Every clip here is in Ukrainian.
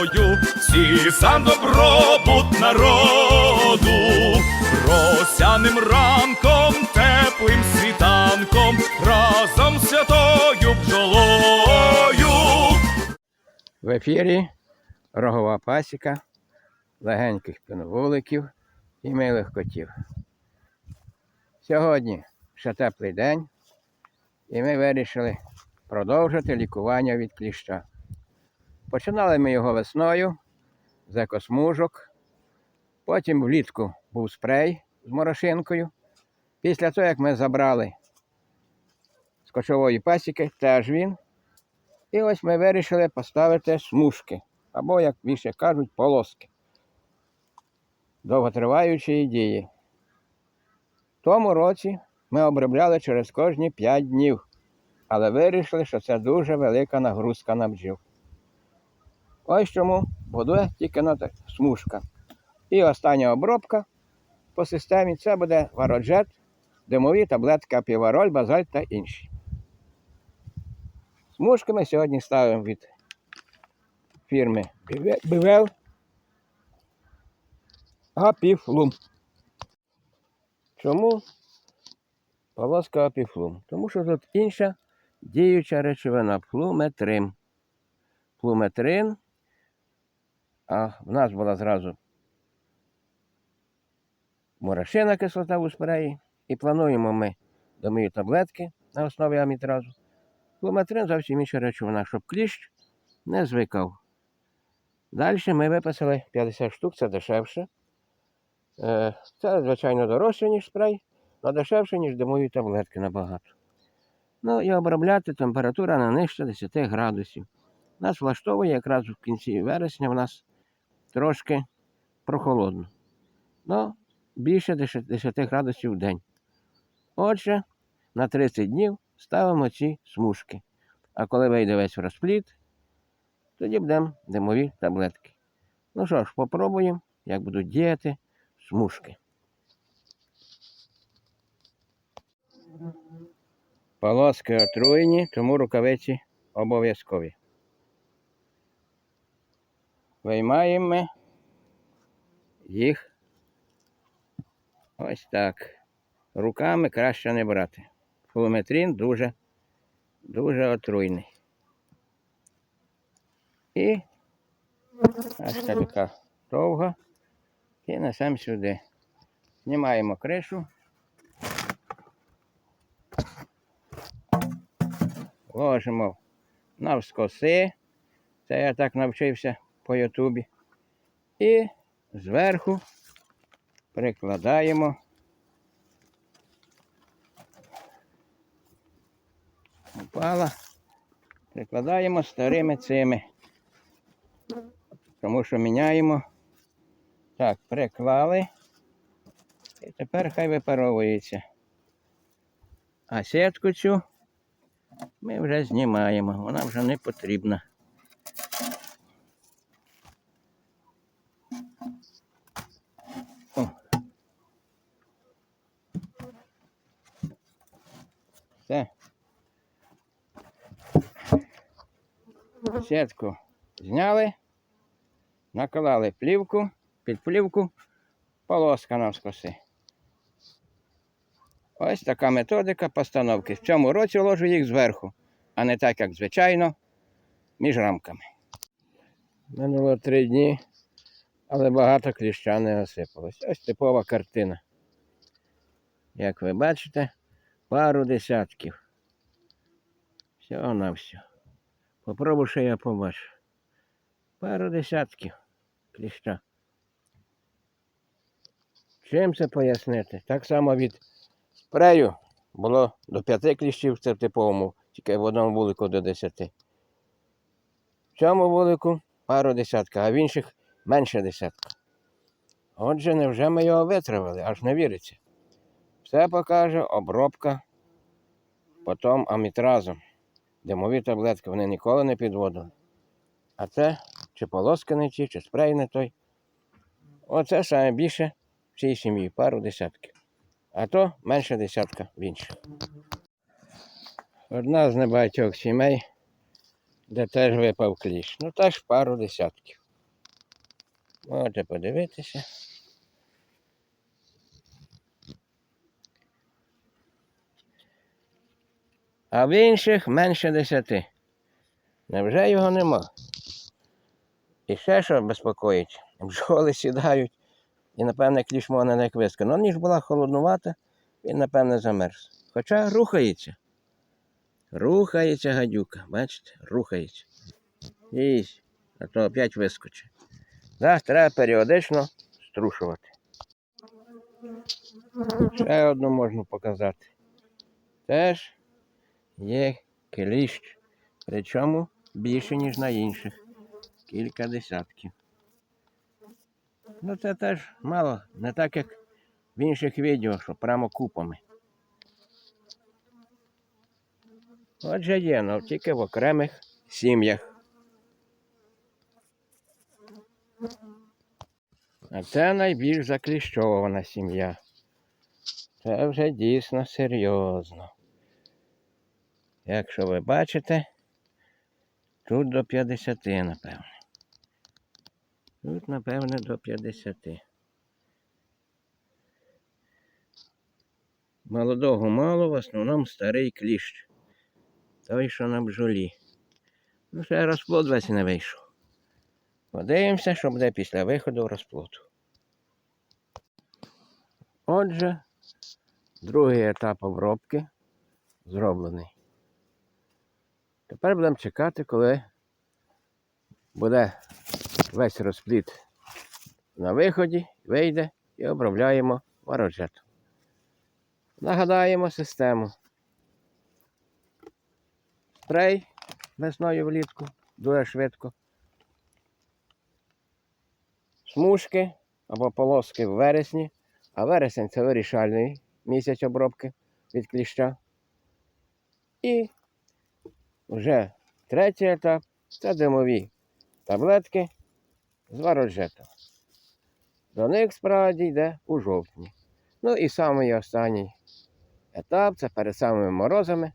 метою, всі за добробут народу, росяним ранком, теплим світанком, разом святою бджолою. В ефірі рогова пасіка легеньких піновуликів і милих котів. Сьогодні ще теплий день, і ми вирішили продовжити лікування від кліща. Починали ми його весною з екосмужок, потім влітку був спрей з морошинкою. Після того, як ми забрали з кочової пасіки, теж він. І ось ми вирішили поставити смужки, або, як більше кажуть, полоски довготриваючої дії. В тому році ми обробляли через кожні 5 днів, але вирішили, що це дуже велика нагрузка на бджіл. Ось чому буде тільки на так, смужка. І остання обробка по системі це буде вароджет, димові таблетки апівароль, базальт та інші. Смужки ми сьогодні ставимо від фірми Бивел Апіфлум. Чому полоска апіфлум? Тому що тут інша діюча речовина плуметрин. Плуметрин, а в нас була зразу морошина кислота у спреї. І плануємо ми домию таблетки на основі амітразу. Плуметрин зовсім інша речовина, щоб кліщ не звикав. Далі ми виписали 50 штук, це дешевше. Е, Це, звичайно, дорожче, ніж спрей, але дешевше, ніж димові таблетки набагато. Ну і обробляти температура не нижче 10 градусів. Нас влаштовує якраз в кінці вересня в нас трошки прохолодно. Ну, більше 10 10 градусів в день. Отже, на 30 днів ставимо ці смужки. А коли вийде весь розпліт, тоді будемо димові таблетки. Ну що ж, попробуємо, як будуть діяти смужки. Полоски отруєні, тому рукавиці обов'язкові. Виймаємо їх ось так. Руками краще не брати. Фулометрин дуже, дуже отруйний. І ось така довга. І несемо сюди. Знімаємо кришу. Ложимо навскоси. Це я так навчився по Ютубі. І зверху прикладаємо упала. Прикладаємо старими цими. Тому що міняємо. Так, приклали. І тепер хай випаровується. А сітку цю ми вже знімаємо, вона вже не потрібна. О. Все. Сітку зняли, наклали плівку, під плівку полоска навскоси. Ось така методика постановки. В цьому році ложу їх зверху, а не так, як звичайно, між рамками. Минуло три дні, але багато кліща не осипалось. Ось типова картина. Як ви бачите, пару десятків. Всього на все. Попробуй ще я побачу. Пару десятків кліща. Чим це пояснити? Так само від спрею було до п'яти кліщів в типовому, тільки в одному вулику до десяти. В цьому вулику пару десятка, а в інших менше десятка. Отже, невже ми його витравили, аж не віриться. Все покаже обробка потім амітразом. Димові таблетки вони ніколи не підводили. А це чи полоски не ті, чи спрей не той. Оце саме більше в цій сім'ї, пару десятків. А то менше десятка в інших. Одна з небагатьох сімей, де теж випав кліщ. Ну теж пару десятків. Можете подивитися. А в інших менше десяти. Невже його нема? І ще що безпокоїть? Бджоли сідають і, напевне, кліш можна не квиска. Ну, ніж була холоднувата, він, напевне, замерз. Хоча рухається. Рухається гадюка, бачите, рухається. Їсть, а то опять вискочить. Так, треба періодично струшувати. Ще одну можна показати. Теж є кліщ. Причому більше, ніж на інших. Кілька десятків. Ну це теж мало, не так як в інших відео, що прямо купами. Отже є, але тільки в окремих сім'ях. А це найбільш закліщована сім'я. Це вже дійсно серйозно. Якщо ви бачите, тут до 50, напевне. Тут, напевне, до 50. Молодого мало, в основному старий кліщ. Той, що на бджолі. Ну, ще розплод весь не вийшов. Подивимося, що буде після виходу розплоду. Отже, другий етап обробки зроблений. Тепер будемо чекати, коли буде весь розплід на виході, вийде і обробляємо ворожетом. Нагадаємо систему. Спрей весною влітку дуже швидко. Смужки або полоски в вересні, а вересень це вирішальний місяць обробки від кліща. І вже третій етап це димові таблетки з вароджетом. До них справа дійде у жовтні. Ну і самий останній етап це перед самими морозами,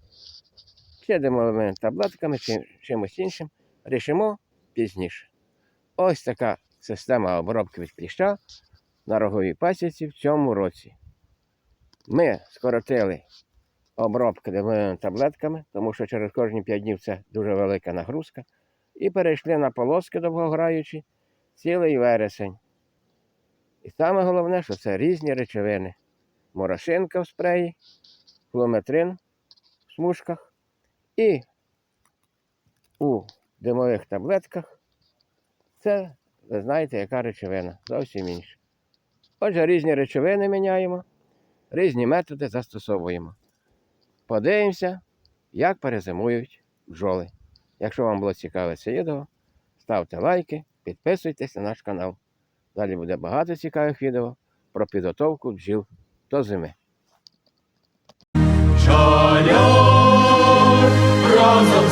чи димовими таблетками, чи чимось іншим рішимо пізніше. Ось така система обробки від кліща на роговій пасіці в цьому році. Ми скоротили обробки таблетками, тому що через кожні 5 днів це дуже велика нагрузка. І перейшли на полоски довгограючі цілий вересень. І саме головне, що це різні речовини. Морошинка в спреї, флометрин в смужках і у димових таблетках це, ви знаєте, яка речовина, зовсім інша. Отже, різні речовини міняємо, різні методи застосовуємо. Подивимося, як перезимують бджоли. Якщо вам було цікаве це відео, ставте лайки, підписуйтесь на наш канал. Далі буде багато цікавих відео про підготовку бджіл до зими. Разом